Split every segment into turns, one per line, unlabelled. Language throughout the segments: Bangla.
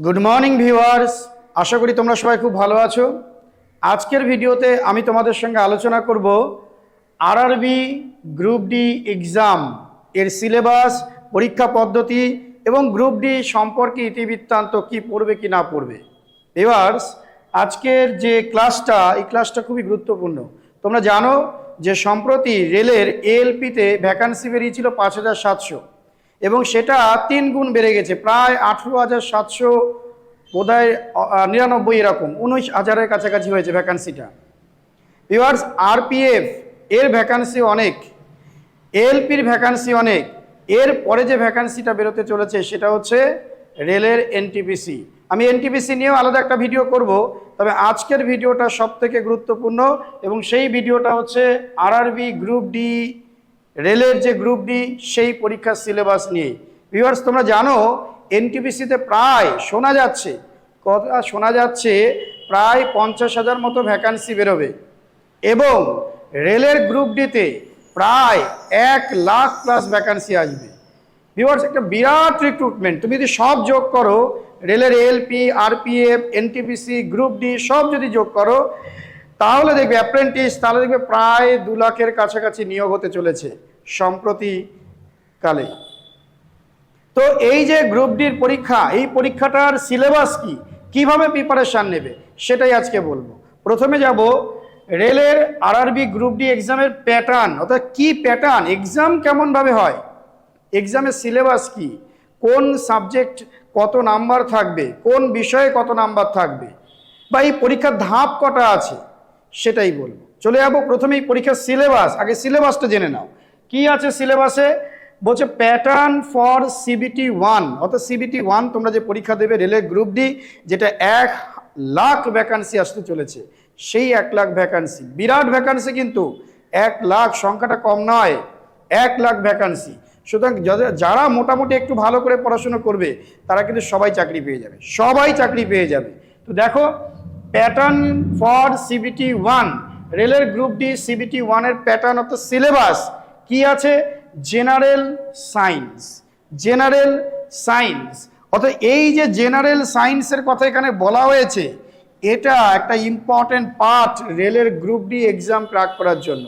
গুড মর্নিং ভিউয়ার্স আশা করি তোমরা সবাই খুব ভালো আছো। আজকের ভিডিওতে আমি তোমাদের সঙ্গে আলোচনা করব আরআরবি গ্রুপ ডি এক্সাম এর সিলেবাস পরীক্ষা পদ্ধতি এবং গ্রুপ ডি সম্পর্কে ইতিবৃত্তান্ত কি পড়বে কি না পড়বে। ভিউয়ার্স আজকের যে ক্লাসটা এই ক্লাসটা খুবই গুরুত্বপূর্ণ। তোমরা জানো যে সম্প্রতি রেলের এএলপিতে ভ্যাকান্সি বেরিয়েছিল পাঁচ হাজার সাতশো। এবং সেটা তিন গুণ বেড়ে গেছে। প্রায় আঠেরো হাজার সাতশো বোধহয় নিরানব্বই এরকম। উনিশ হাজারের কাছাকাছি হয়েছে ভ্যাকান্সিটা ভিওয়ার্স আরপিএফ এর ভ্যাকান্সি অনেক। এলপির ভ্যাকান্সি অনেক। এর পরে যে ভ্যাকান্সিটা বেরোতে চলেছে, সেটা হচ্ছে রেলের এনটিপিসি আমি এনটিপিসি নিয়েও আলাদা একটা ভিডিও করব, তবে আজকের ভিডিওটা সব থেকে গুরুত্বপূর্ণ এবং সেই ভিডিওটা হচ্ছে আরআরবি গ্রুপ ডি রেলের যে গ্রুপ ডি সেই পরীক্ষার সিলেবাস নিয়ে। ভিউয়ার্স তোমরা জানো এনটিপিসিতে প্রায় শোনা যাচ্ছে, কথা শোনা যাচ্ছে, প্রায় পঞ্চাশ হাজার মতো ভ্যাকান্সি বেরোবে। এবং রেলের গ্রুপ ডিতে প্রায় এক লাখ প্লাস ভ্যাকান্সি আসবে। ভিউয়ার্স একটা বিরাট রিক্রুটমেন্ট তুমি যদি সব যোগ করো, রেলের LP RPF NTPC group D সব যদি যোগ করো তাহলে দেখবে অ্যাপ্রেন্টিস তাহলে দেখবে প্রায় দু লাখের কাছাকাছি নিয়োগ হতে চলেছে সম্প্রতি কালে। তো এই যে গ্রুপ ডির পরীক্ষা, এই পরীক্ষাটার সিলেবাস কি? কীভাবে প্রিপারেশান নেবে? সেটাই আজকে বলব। প্রথমে যাব রেলের আর আরআরবি গ্রুপ ডি এক্সামের প্যাটার্ন অর্থাৎ কি প্যাটার্ন এক্সাম কেমনভাবে হয়? এক্সামের সিলেবাস কি? কোন সাবজেক্ট কত নাম্বার থাকবে? কোন বিষয়ে কত নাম্বার থাকবে? বা এই পরীক্ষার ধাপ কটা আছে? সেটাই বলব। চলে যাব প্রথমেই পরীক্ষার সিলেবাস আগে সিলেবাসটা জেনে নাও। কি আছে সিলেবাসে বলছে প্যাটার্ন ফর সিবিটি ওয়ান অর্থাৎ সিবিটি ওয়ান তোমরা যে পরীক্ষা দেবে রেলের গ্রুপ ডি যেটা এক লাখ ভ্যাকান্সি আসতে চলেছে। সেই এক লাখ ভ্যাকান্সি বিরাট ভ্যাকান্সি কিন্তু। এক লাখ সংখ্যাটা কম নয়। এক লাখ ভ্যাকান্সি সুতরাং যারা মোটামুটি একটু ভালো করে পড়াশোনা করবে, তারা কিন্তু সবাই চাকরি পেয়ে যাবে। সবাই চাকরি পেয়ে যাবে। তো দেখো প্যাটার্ন ফর সিবিটি ওয়ান রেলের গ্রুপ ডি সিবিটি ওয়ানের প্যাটার্ন অর্থাৎ সিলেবাস কি আছে? জেনারেল সায়েন্স জেনারেল সায়েন্স অর্থাৎ এই যে জেনারেল সায়েন্সের কথা এখানে বলা হয়েছে, এটা একটা ইম্পর্টেন্ট পার্ট রেলের গ্রুপ ডি এক্সাম ক্রাক করার জন্য।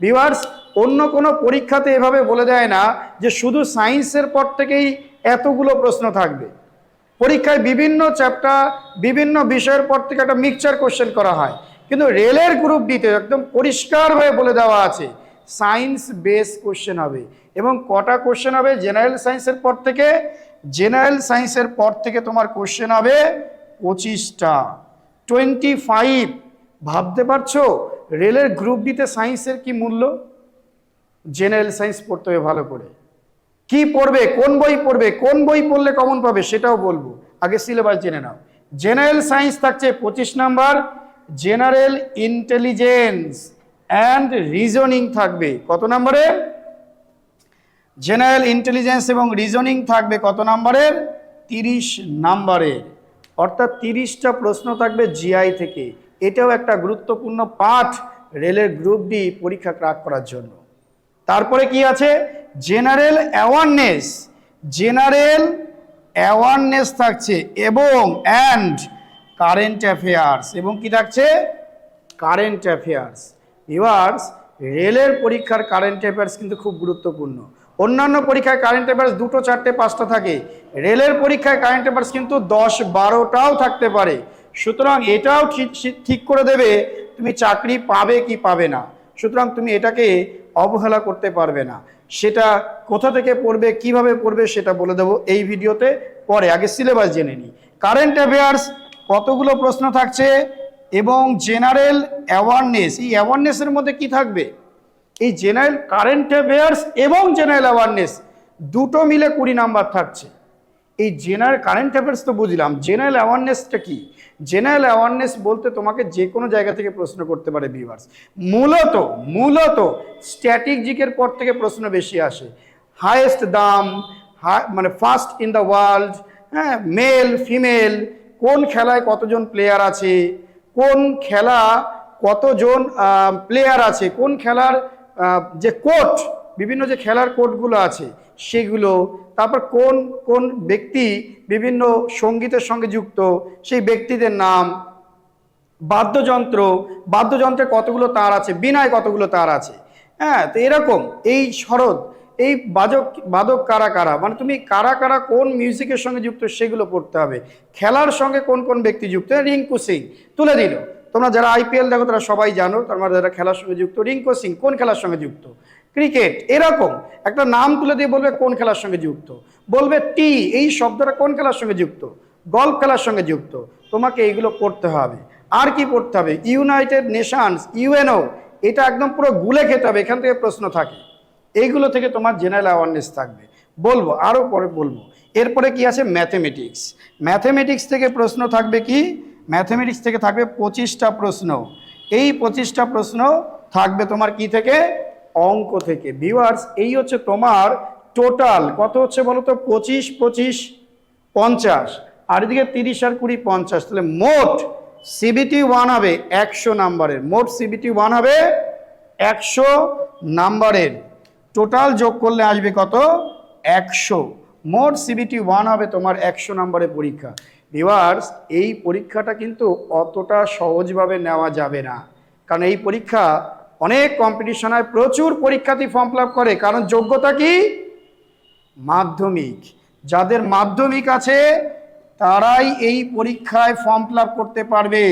ভিউয়ার্স অন্য কোনো পরীক্ষাতে এভাবে বলে দেয় না যে শুধু সায়েন্সের পর থেকেই এতগুলো প্রশ্ন থাকবে। পরীক্ষায় বিভিন্ন চ্যাপ্টার বিভিন্ন বিষয়ের পর থেকে একটা মিক্সচার কোশ্চেন করা হয়। কিন্তু রেলের গ্রুপ ডিতে একদম পরিষ্কারভাবে বলে দেওয়া আছে সায়েন্স বেস কোশ্চেন হবে। এবং কটা কোশ্চেন হবে? জেনারেল সায়েন্সের পর থেকে জেনারেল সায়েন্সের পর থেকে তোমার কোশ্চেন হবে পঁচিশটা। টোয়েন্টি ফাইভ ভাবতে পারছ? রেলের গ্রুপ ডিতে সায়েন্সের কি মূল্য? জেনারেল সায়েন্স পড়তে হবে ভালো করে। কি পড়বে, কোন বই পড়বে, কোন বই পড়লে কমন পাবে সেটাও বলব। আগে সিলেবাস জেনে নাও। জেনারেল সায়েন্স থাকছে পঁচিশ number. General intelligence and reasoning থাকবে কত নম্বরে? জেনারেল ইন্টেলিজেন্স এবং রিজনিং থাকবে কত নম্বরের তিরিশ নাম্বারের অর্থাৎ তিরিশটা প্রশ্ন থাকবে জিআই থেকে। এটাও একটা গুরুত্বপূর্ণ পাঠ রেলের গ্রুপ ডি পরীক্ষা ক্রাক করার জন্য। তারপরে কি আছে? জেনারেল অ্যাওয়ারনেস জেনারেল অ্যাওয়ারনেস থাকছে এবং অ্যান্ড কারেন্ট অ্যাফেয়ার্স এবং কি থাকছে? Current affairs. ভিউয়ার্স রেলের পরীক্ষার কারেন্ট অ্যাফেয়ার্স কিন্তু খুব গুরুত্বপূর্ণ। অন্যান্য পরীক্ষায় কারেন্ট অ্যাফেয়ার্স দুটো, চারটে, পাঁচটা থাকে। রেলের পরীক্ষায় কারেন্ট অ্যাফেয়ার্স কিন্তু দশ, বারোটাও থাকতে পারে। সুতরাং এটাও ঠিক করে দেবে তুমি চাকরি পাবে কি পাবে না। সুতরাং তুমি এটাকে অবহেলা করতে পারবে না। সেটা কোথা থেকে পড়বে, কীভাবে পড়বে সেটা বলে দেব এই ভিডিওতে। পরে, আগে সিলেবাস জেনে নিই। কারেন্ট অ্যাফেয়ার্স কতগুলো প্রশ্ন থাকছে এবং জেনারেল অ্যাওয়ারনেস এই অ্যাওয়ারনেসের মধ্যে কি থাকবে? এই জেনারেল কারেন্ট অ্যাফেয়ার্স এবং জেনারেল অ্যাওয়ারনেস দুটো মিলে কুড়ি নাম্বার থাকছে। এই জেনারেল কারেন্ট অ্যাফেয়ার্স তো বুঝলাম। জেনারেল অ্যাওয়ারনেসটা কি? জেনারেল অ্যাওয়ারনেস বলতে তোমাকে যে কোনো জায়গা থেকে প্রশ্ন করতে পারে ভিউয়ার্স মূলত মূলত স্ট্যাটিক জিকের পর থেকে প্রশ্ন বেশি আসে। হায়েস্ট দাম মানে ফার্স্ট ইন দ্য ওয়ার্ল্ড হ্যাঁ মেল ফিমেল কোন খেলায় কতজন প্লেয়ার আছে, কোন খেলা কতজন প্লেয়ার আছে, কোন খেলার যে কোট বিভিন্ন যে খেলার কোডগুলো আছে, সেগুলো, তারপর কোন কোন ব্যক্তি বিভিন্ন সঙ্গীতের সঙ্গে যুক্ত, সেই ব্যক্তিদের নাম, বাদ্যযন্ত্র, বাদ্যযন্ত্রে কতগুলো তার আছে, বিনায় কতগুলো তার আছে। হ্যাঁ তো এরকম, এই শরৎ, এই বাজক, বাদক কারা কারা মানে তুমি কারা কারা কোন মিউজিকের সঙ্গে যুক্ত, সেগুলো পড়তে হবে। খেলার সঙ্গে কোন কোন ব্যক্তি যুক্ত, রিঙ্কু সিং, তুলে দিল। তোমরা যারা আইপিএল দেখো, তারা সবাই জানো তোমার যারা খেলার সঙ্গে যুক্ত, রিঙ্কু সিং, কোন খেলার সঙ্গে যুক্ত? ক্রিকেট, এরকম। একটা নাম তুলে দিয়ে বলবে কোন খেলার সঙ্গে যুক্ত। বলবে টি, এই শব্দটা কোন খেলার সঙ্গে যুক্ত? গল্ফ খেলার সঙ্গে যুক্ত। তোমাকে এইগুলো করতে হবে। আর কি পড়তে হবে? ইউনাইটেড নেশানস, ইউএনও, এটা একদম পুরো গুলে খেতে হবে, এখান থেকে প্রশ্ন থাকে। এইগুলো থেকে তোমার জেনারেল অ্যাওয়ারনেস থাকবে। বলব আরও পরে বলব। এরপরে কি আছে? ম্যাথমেটিক্স ম্যাথমেটিক্স থেকে প্রশ্ন থাকবে কি? ম্যাথমেটিক্স থেকে থাকবে পঁচিশটা প্রশ্ন। এই পঁচিশটা প্রশ্ন থাকবে তোমার কি থেকে? অঙ্ক থেকে। ভিউয়ার্স এই হচ্ছে তোমার টোটাল কত হচ্ছে বলো তো? পঁচিশ পঁচিশ, পঞ্চাশ। আর এদিকে তিরিশ আর কুড়ি, পঞ্চাশ। তাহলে মোট সিবিটি ওয়ান হবে একশো নাম্বারের। মোট সিবিটি ওয়ান হবে একশো নাম্বারের। টোটাল যোগ করলে আসবে কত? একশো। মোট সিবিটি ওয়ান হবে তোমার একশো নাম্বারের পরীক্ষা। ভিওয়ার্স এই পরীক্ষাটা কিন্তু অতটা সহজভাবে নেওয়া যাবে না। কারণ এই পরীক্ষা অনেক কম্পিটিশন হয় প্রচুর পরীক্ষার্থী ফর্ম ফিল করে। কারণ যোগ্যতা কি? মাধ্যমিক। যাদের মাধ্যমিক আছে, তারাই এই পরীক্ষায় ফর্ম ফিল করতে পারবে।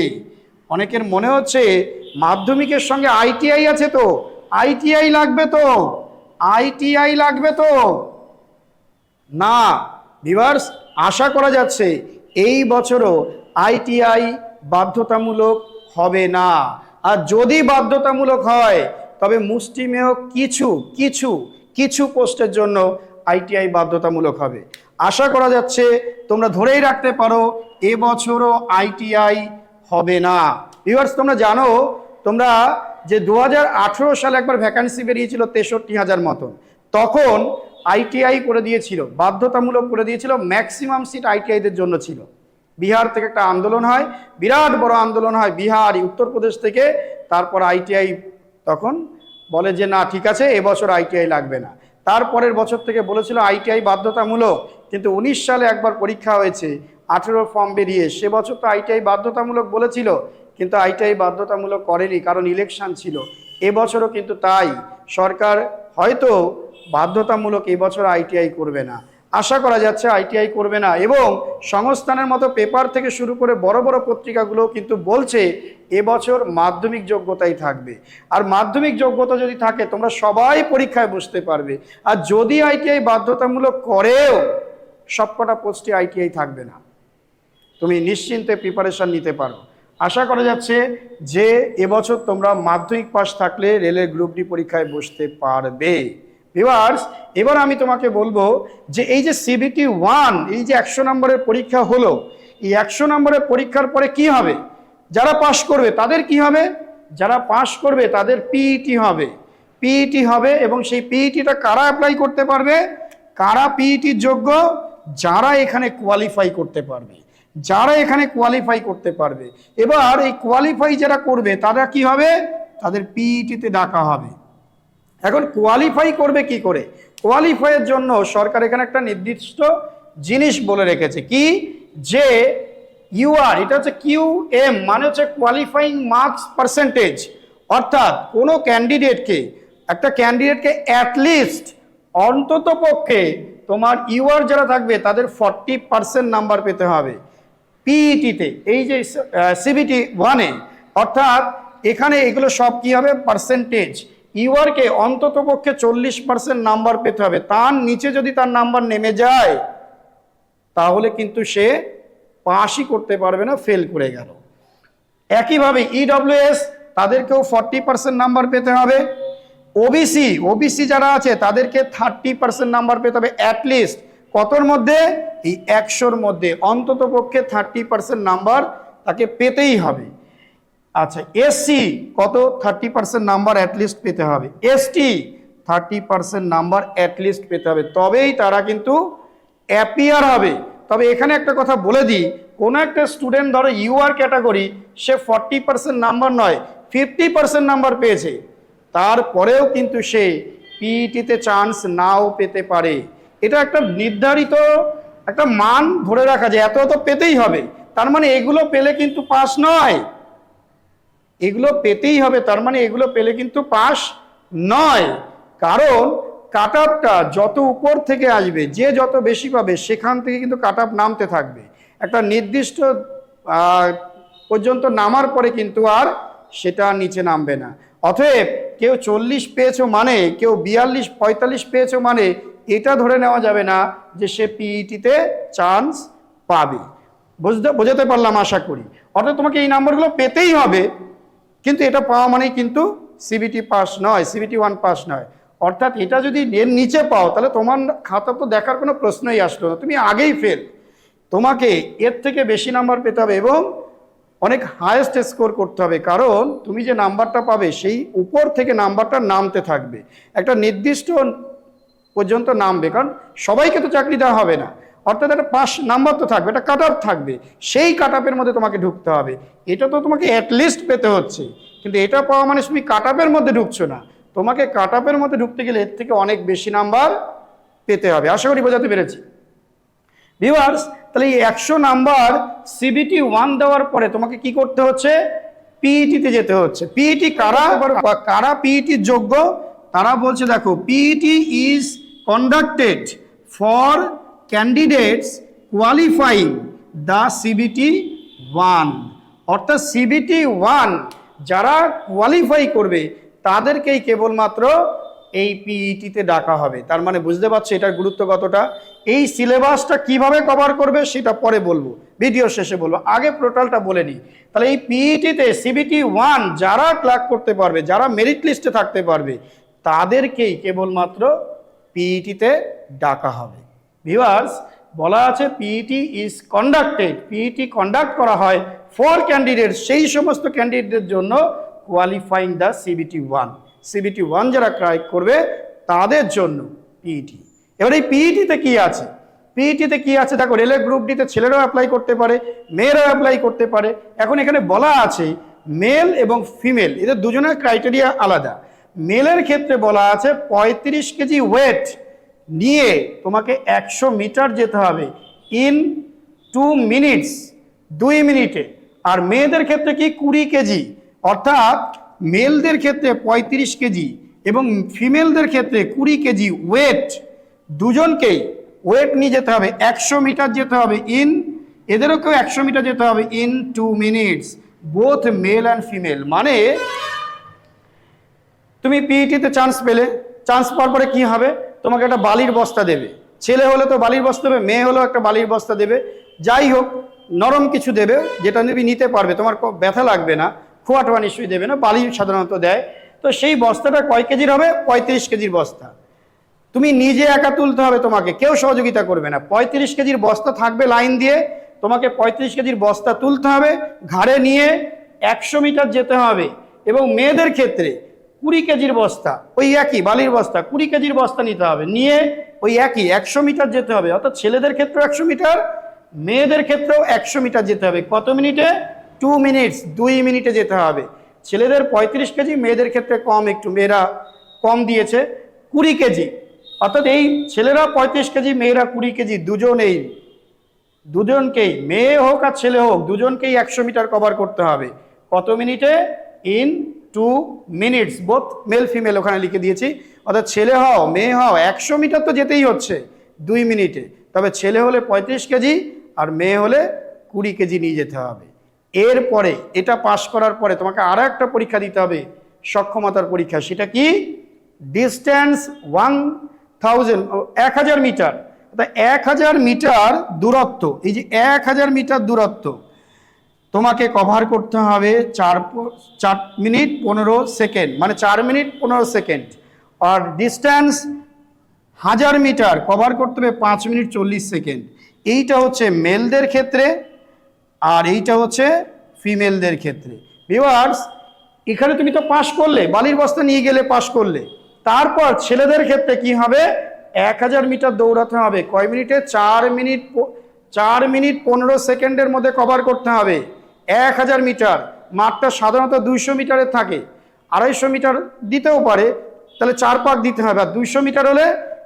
অনেকের মনে হচ্ছে, মাধ্যমিকের সঙ্গে আইটিআই আছে তো? আইটিআই লাগবে তো? আইটিআই লাগবে তো? না। ভিভার্স আশা করা যাচ্ছে, এই বছরও আইটিআই বাধ্যতামূলক হবে না। আর যদি বাধ্যতামূলক হয়, তবে মুষ্টিমেয় কিছু কিছু কিছু পোস্টের জন্য আইটিআই বাধ্যতামূলক হবে। আশা করা যাচ্ছে তোমরা ধরেই রাখতে পারো এবছরও আইটিআই হবে না। ভিভার্স তোমরা জানো, তোমরা যে দু হাজার আঠেরো সালে একবার ভ্যাকান্সি বেরিয়েছিল তেষট্টি হাজার মতন, তখন আইটিআই করে দিয়েছিল, বাধ্যতামূলক করে দিয়েছিল, ম্যাক্সিমাম সিট আইটিআইদের জন্য ছিল। বিহার থেকে একটা আন্দোলন হয়, বিরাট বড় আন্দোলন হয় বিহার উত্তরপ্রদেশ থেকে। তারপর আইটিআই তখন বলে যে, না, ঠিক আছে, এবছর আইটিআই লাগবে না। তারপরের বছর থেকে বলেছিল আইটিআই বাধ্যতামূলক, কিন্তু উনিশ সালে একবার পরীক্ষা হয়েছে, আঠেরো ফর্ম বেরিয়ে। সে বছর তো আইটিআই বাধ্যতামূলক বলেছিল, কিন্তু আইটিআই বাধ্যতামূলক করেনি, কারণ ইলেকশন ছিল। এবছরও কিন্তু তাই। সরকার হয়তো বাধ্যতামূলক এবছর আইটিআই করবে না। আশা করা যাচ্ছে আইটিআই করবে না। এবং সংস্থানের মতো পেপার থেকে শুরু করে বড় বড় পত্রিকাগুলো কিন্তু বলছে এবছর মাধ্যমিক যোগ্যতাই থাকবে। আর মাধ্যমিক যোগ্যতা যদি থাকে, তোমরা সবাই পরীক্ষায় বসতে পারবে। আর যদি আইটিআই বাধ্যতামূলক করেও, সবকটা পোস্টে আইটিআই থাকবে না। তুমি নিশ্চিন্তে প্রিপারেশন নিতে পারো। আশা করা যাচ্ছে যে এবছর তোমরা মাধ্যমিক পাস থাকলে রেলের গ্রুপ ডি পরীক্ষায় বসতে পারবে। ভিওয়ার্স এবার আমি তোমাকে বলব যে এই যে সিবিটি ওয়ান এই যে একশো নম্বরের পরীক্ষা হলো, এই একশো নম্বরের পরীক্ষার পরে কি হবে? যারা পাশ করবে, তাদের কি হবে? যারা পাশ করবে, তাদের পিইটি হবে। পিইটি হবে এবং সেই পিইটিটা কারা অ্যাপ্লাই করতে পারবে? কারা পিইটির যোগ্য? যারা এখানে কোয়ালিফাই করতে পারবে। যারা এখানে কোয়ালিফাই করতে পারবে। এবার এই কোয়ালিফাই যারা করবে, তারা কি হবে? তাদের পিইটিতে ডাকা হবে। এখন কোয়ালিফাই করবে কি করে? কোয়ালিফাইয়ের জন্য সরকার এখানে একটা নির্দিষ্ট জিনিস বলে রেখেছে। কি? যে ইউআর এটা হচ্ছে কিউ এম মানে হচ্ছে কোয়ালিফাইং মার্কস পার্সেন্টেজ অর্থাৎ কোনো ক্যান্ডিডেটকে একটা ক্যান্ডিডেটকে অ্যাটলিস্ট অন্তত পক্ষে তোমার ইউআর যারা থাকবে, তাদের ফর্টি পার্সেন্ট নাম্বার পেতে হবে। পিইটিতে এই যে সিবিটি ওয়ানে অর্থাৎ এখানে এগুলো সব কি হবে? পার্সেন্টেজ ইউআরকে অন্তত পক্ষে চল্লিশ পার্সেন্ট নাম্বার পেতে হবে। তার নিচে যদি তার নাম্বার নেমে যায়, তাহলে কিন্তু সে পাসই করতে পারবে না ফেল করে গেল। একইভাবে ইডব্লিউএস তাদেরকেও ফর্টি পার্সেন্ট নাম্বার পেতে হবে। ওবিসি ওবিসি যারা আছে, তাদেরকে থার্টি পার্সেন্ট নাম্বার পেতে হবে অ্যাটলিস্ট কতর মধ্যে? এই একশোর মধ্যে। অন্তত পক্ষে থার্টি পার্সেন্ট নাম্বার তাকে পেতেই হবে। আচ্ছা এসসি কত? থার্টি পার্সেন্ট নাম্বার অ্যাটলিস্ট পেতে হবে। ST thirty percent number at least পেতে হবে। তবেই তারা কিন্তু অ্যাপিয়ার হবে। তবে এখানে একটা কথা বলে দিই, কোনো একটা স্টুডেন্ট ধরো ইউআর ক্যাটাগরি সে ফর্টি পার্সেন্ট নাম্বার নয় ফিফটি পার্সেন্ট নাম্বার পেয়েছে। তারপরেও কিন্তু সে পিইটিতে চান্স নাও পেতে পারে। এটা একটা নির্ধারিত একটা মান ধরে রাখা যায়, এত এত পেতেই হবে। তার মানে এগুলো পেলে কিন্তু পাস নয়। এগুলো পেতেই হবে, তার মানে এগুলো পেলে কিন্তু পাস নয়। কারণ কাট আপটা যত উপর থেকে আসবে, যে যত বেশি পাবে, সেখান থেকে কিন্তু কাট আপ নামতে থাকবে। একটা নির্দিষ্ট পর্যন্ত নামার পরে কিন্তু আর সেটা নিচে নামবে না। অতএব কেউ চল্লিশ পেয়েছ মানে কেউ বিয়াল্লিশ, পঁয়তাল্লিশ পেয়েছ মানে এটা ধরে নেওয়া যাবে না যে সে পিইটিতে চান্স পাবে। বুঝতে, বোঝাতে পারলাম আশা করি। অর্থাৎ তোমাকে এই নাম্বারগুলো পেতেই হবে। কিন্তু এটা পাওয়া মানেই কিন্তু সিবিটি পাস নয় সিবিটি ওয়ান পাস নয়। অর্থাৎ এটা যদি এর নিচে পাও, তাহলে তোমার খাতা তো দেখার কোনো প্রশ্নই আসলো না। তুমি আগেই ফেল তোমাকে এর থেকে বেশি নাম্বার পেতে হবে এবং অনেক হায়েস্ট স্কোর করতে হবে। কারণ তুমি যে নাম্বারটা পাবে, সেই উপর থেকে নাম্বারটা নামতে থাকবে। একটা নির্দিষ্ট পর্যন্ত নামবে। কারণ সবাইকে তো চাকরি দেওয়া হবে না। অর্থাৎ একটা পাস নাম্বার তো থাকবে, একটা কাট থাকবে, সেই কাট মধ্যে তোমাকে ঢুকতে হবে। এটা তো তোমাকে অ্যাটলিস্ট পেতে হচ্ছে, কিন্তু এটা পাওয়া মানে তুমি কাট মধ্যে ঢুকছো না। তোমাকে কাট মধ্যে ঢুকতে গেলে এর থেকে অনেক বেশি নাম্বার পেতে হবে। আশা করি বোঝাতে পেরেছি। ভিউয়ার্স তাহলে এই একশো নাম্বার সিবিটি ওয়ান দেওয়ার পরে তোমাকে কি করতে হচ্ছে? পিইটিতে যেতে হচ্ছে। পিইটি কারা কারা পিইটি যোগ্য? তারা বলছে, দেখো PET is conducted for candidates qualifying the CBT one অর্থাৎ সিবিটি ওয়ান যারা কোয়ালিফাই করবে, তাদেরকেই কেবলমাত্র এই পিইটিতে ডাকা হবে। তার মানে বুঝতে পারছ এটার গুরুত্ব কতটা? এই সিলেবাসটা কীভাবে কভার করবে সেটা পরে বলব। ভিডিও শেষে বলব। আগে পোর্টালটা বলে নিই। তাহলে এই পিইটিতে সিবিটি ওয়ান যারা ক্লাক করতে পারবে, যারা মেরিট লিস্টে থাকতে পারবে, তাদেরকেই কেবলমাত্র পিইটিতে ডাকা হবে। ভিউয়ার্স বলা আছে PET is conducted PET conduct করা হয় ফর ক্যান্ডিডেট সেই সমস্ত ক্যান্ডিডেটের জন্য qualifying the CBT one CBT one যারা ক্রাই করবে, তাদের জন্য পিইটি এবার এই পিইটিতে কি আছে? পিইটিতে কি আছে? দেখো রেলের গ্রুপ ডিতে ছেলেরাও অ্যাপ্লাই করতে পারে, মেয়েরাও অ্যাপ্লাই করতে পারে। এখন এখানে বলা আছে মেল এবং ফিমেল এদের দুজনের ক্রাইটেরিয়া আলাদা। মেলের ক্ষেত্রে বলা আছে পঁয়ত্রিশ কেজি ওয়েট নিয়ে তোমাকে একশো মিটার যেতে হবে ইন টু মিনিটস দুই মিনিটে। আর মেয়েদের ক্ষেত্রে কি কুড়ি কেজি? অর্থাৎ মেলদের ক্ষেত্রে পঁয়ত্রিশ কেজি এবং ফিমেলদের ক্ষেত্রে কুড়ি কেজি ওয়েট দুজনকেই ওয়েট নিয়ে যেতে হবে, একশো মিটার যেতে হবে ইন এদেরকেও একশো মিটার যেতে হবে in two minutes both male and female মানে তুমি পিইটিতে চান্স পেলে। চান্স পাওয়ার পরে কী হবে? তোমাকে একটা বালির বস্তা দেবে। ছেলে হলে তো বালির বস্তা দেবে, মেয়ে হলেও একটা বালির বস্তা দেবে। যাই হোক, নরম কিছু দেবে, যেটা তুমি নিতে পারবে। তোমার ব্যথা লাগবে না, খোয়াটোয়া নিশ্চয়ই দেবে না, বালি সাধারণত দেয়। তো সেই বস্তাটা কয় কেজির হবে? পঁয়ত্রিশ কেজির বস্তা। তুমি নিজে একা তুলতে হবে তোমাকে, কেউ সহযোগিতা করবে না। পঁয়ত্রিশ কেজির বস্তা থাকবে লাইন দিয়ে, তোমাকে পঁয়ত্রিশ কেজির বস্তা তুলতে হবে। ঘাড়ে নিয়ে একশো মিটার যেতে হবে। এবং মেয়েদের ক্ষেত্রে কুড়ি কেজির বস্তা, ওই একই, বালির বস্তা, কুড়ি কেজির বস্তা নিতে হবে। নিয়ে ওই একই, একশো মিটার যেতে হবে, অর্থাৎ ছেলেদের ক্ষেত্রেও একশো মিটার, মেয়েদের ক্ষেত্রেও একশো মিটার যেতে হবে। কত মিনিটে? টু মিনিটস, দুই মিনিটে যেতে হবে। ছেলেদের পঁয়ত্রিশ কেজি, মেয়েদের ক্ষেত্রে কম একটু, মেয়েরা কম দিয়েছে, কুড়ি কেজি। অর্থাৎ এই ছেলেরা পঁয়ত্রিশ কেজি, মেয়েরা কুড়ি কেজি, দুজনেই, দুজনকেই, মেয়ে হোক আর ছেলে হোক, দুজনকেই একশো মিটার কভার করতে হবে। কত মিনিটে? In two minutes both male female ওখানে লিখে দিয়েছি। অর্থাৎ ছেলে হও, মেয়ে হও, একশো মিটার তো যেতেই হচ্ছে দুই মিনিটে। তবে ছেলে হলে পঁয়ত্রিশ কেজি আর মেয়ে হলে কুড়ি কেজি নিয়ে যেতে হবে। এরপরে, এটা পাশ করার পরে তোমাকে আরও একটা পরীক্ষা দিতে হবে, সক্ষমতার পরীক্ষা। সেটা কি? ডিস্ট্যান্স ওয়ান থাউজেন্ড এক হাজার মিটার। অর্থাৎ এক হাজার মিটার দূরত্ব, এই যে এক হাজার মিটার দূরত্ব তোমাকে কভার করতে হবে চার চার মিনিট পনেরো সেকেন্ড মানে চার মিনিট পনেরো সেকেন্ড আর ডিস্ট্যান্স হাজার মিটার কভার করতে হবে পাঁচ মিনিট চল্লিশ সেকেন্ড এইটা হচ্ছে মেলদের ক্ষেত্রে আর এইটা হচ্ছে ফিমেলদের ক্ষেত্রে। ভিউয়ার্স এখানে তুমি তো পাশ করলে, বালির বস্তা নিয়ে গেলে পাশ করলে। তারপর ছেলেদের ক্ষেত্রে কি হবে? এক হাজার মিটার দৌড়াতে হবে। কয় মিনিটে? চার মিনিট চার মিনিট পনেরো সেকেন্ডের মধ্যে কভার করতে হবে। এক হাজার মিটার। মাঠটা সাধারণত দুইশো মিটারের থাকে। আড়াইশো মিটার দিতেও পারে। তাহলে চার পাক দিতে হবে। আর দুইশো মিটার হলে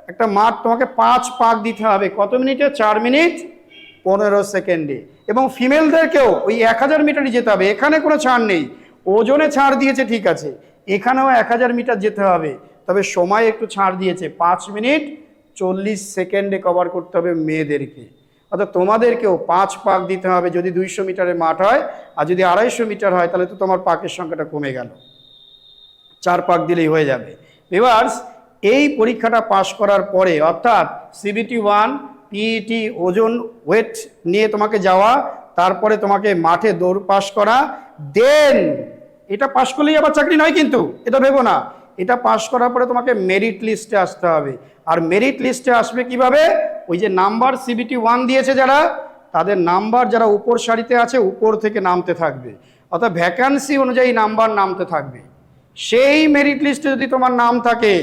একটা মাঠ তোমাকে পাঁচ পাক দিতে হবে। কত মিনিটে? চার মিনিট, পনেরো সেকেন্ডে। এবং ফিমেলদেরকেও ওই এক হাজার মিটারই যেতে হবে। এখানে কোনো ছাড় নেই। ওজনে ছাড় দিয়েছে, ঠিক আছে। এখানেও এক হাজার মিটার যেতে হবে। তবে সময় একটু ছাড় দিয়েছে। পাঁচ মিনিট, চল্লিশ সেকেন্ডে কভার করতে হবে মেয়েদেরকে। অর্থাৎ তোমাদেরকেও পাঁচ পাক দিতে হবে যদি দুইশো মিটারের মাঠ হয়, আর যদি আড়াইশো মিটার হয়, তাহলে তো তোমার পাকের সংখ্যাটা কমে গেল। চার পাক দিলেই হয়ে যাবে। ভিভার্স এই পরীক্ষাটা পাশ করার পরে, অর্থাৎ সিবিটি ওয়ান পিইটি ওজন ওয়েট নিয়ে তোমাকে যাওয়া, তারপরে তোমাকে মাঠে দৌড় পাশ করা দেন এটা পাশ করলেই আবার চাকরি নয় কিন্তু, এটা ভেবো না। এটা পাশ করার পরে তোমাকে মেরিট লিস্টে আসতে হবে। আর মেরিট লিস্টে আসবে কীভাবে? ওই যে নাম্বার সিবিটি ওয়ান দিয়েছে যারা, তাদের নাম্বার যারা উপর সারিতে আছে, উপর থেকে নামতে থাকবে। অর্থাৎ ভ্যাকান্সি অনুযায়ী নাম্বার নামতে থাকবে। সেই মেরিট লিস্টে যদি তোমার নাম থাকে,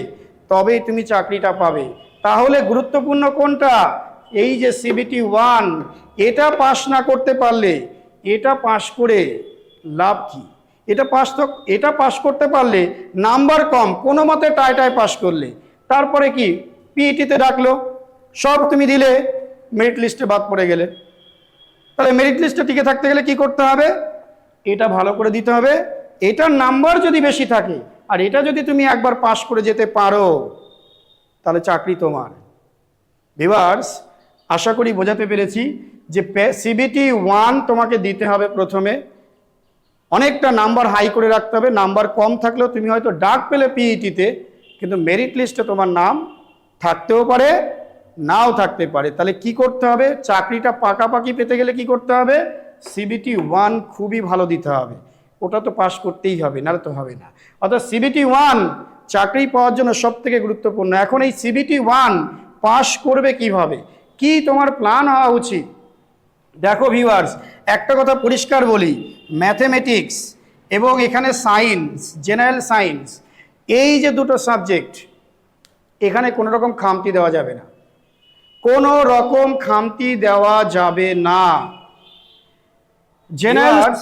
তবেই তুমি চাকরিটা পাবে। তাহলে গুরুত্বপূর্ণ কোনটা? এই যে সিবিটি ওয়ান এটা পাশ না করতে পারলে, এটা পাশ করে লাভ কি? এটা পাশ তো, এটা পাশ করতে পারলে নাম্বার কম, কোনো মতে টাইটায় পাশ করলে। তারপরে কি? পিইটিতে ডাকলো। সব তুমি দিলে মেরিট লিস্টে বাদ পড়ে গেলে। তাহলে মেরিট লিস্টে টিকে থাকতে গেলে কি করতে হবে? এটা ভালো করে দিতে হবে। এটার নাম্বার যদি বেশি থাকে, আর এটা যদি তুমি একবার পাশ করে যেতে পারো, তাহলে চাকরি তোমার। ভিভার্স আশা করি বোঝাতে পেরেছি যে সিবিটি ওয়ান তোমাকে দিতে হবে প্রথমে। অনেকটা নাম্বার হাই করে রাখতে হবে। নাম্বার কম থাকলেও তুমি হয়তো ডাক পেলে পিইটিতে কিন্তু মেরিট লিস্টে তোমার নাম থাকতেও পারে। নাও থাকতে পারে। তাহলে কি করতে হবে? চাকরিটা পাকাপাকি পেতে গেলে কি করতে হবে? সিবিটি ওয়ান খুবই ভালো দিতে হবে। ওটা তো পাশ করতেই হবে, নাহলে তো হবে না। অর্থাৎ সিবিটি ওয়ান চাকরি পাওয়ার জন্য সব থেকে গুরুত্বপূর্ণ। এখন এই সিবিটি ওয়ান পাশ করবে কীভাবে? কি তোমার প্ল্যান হওয়া উচিত? দেখো ভিউয়ার্স একটা কথা পরিষ্কার বলি। ম্যাথমেটিক্স এবং এখানে সায়েন্স জেনারেল সায়েন্স এই যে দুটো সাবজেক্ট এখানে কোনো রকম খামতি দেওয়া যাবে না। কোনো রকম খামতি দেওয়া যাবে না। জেনারেল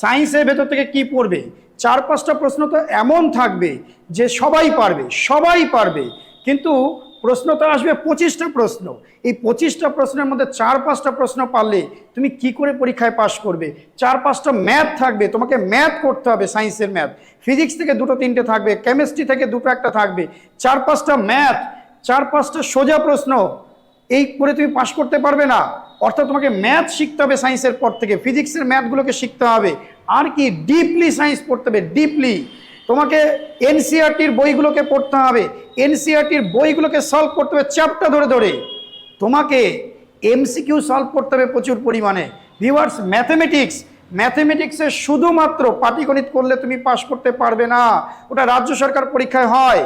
সায়েন্সের ভেতর থেকে কি পড়বে? চার পাঁচটা প্রশ্ন তো এমন থাকবে যে সবাই পারবে সবাই পারবে। কিন্তু প্রশ্ন তো আসবে পঁচিশটা প্রশ্ন। এই পঁচিশটা প্রশ্নের মধ্যে চার পাঁচটা প্রশ্ন পারলে তুমি কি করে পরীক্ষায় পাশ করবে? চার পাঁচটা ম্যাথ থাকবে তোমাকে ম্যাথ করতে হবে সায়েন্সের ম্যাথ। ফিজিক্স থেকে দুটো তিনটে থাকবে কেমিস্ট্রি থেকে দুটো একটা থাকবে। চার পাঁচটা ম্যাথ চার পাঁচটা সোজা প্রশ্ন। এই করে তুমি পাশ করতে পারবে না। অর্থাৎ তোমাকে ম্যাথ শিখতে হবে সায়েন্সের পর থেকে। ফিজিক্সের ম্যাথগুলোকে শিখতে হবে। আর কি ডিপলি সায়েন্স পড়তে হবে ডিপলি তোমাকে এনসিআরটির বইগুলোকে পড়তে হবে। এনসিআরটির বইগুলোকে সলভ করতে হবে চ্যাপ্টার ধরে ধরে। তোমাকে এমসিকিউ সলভ করতে হবে প্রচুর পরিমাণে। ভিউয়ার্স ম্যাথমেটিক্স ম্যাথমেটিক্সে শুধুমাত্র পাটিগণিত করলে তুমি পাশ করতে পারবে না। ওটা রাজ্য সরকার পরীক্ষায় হয়।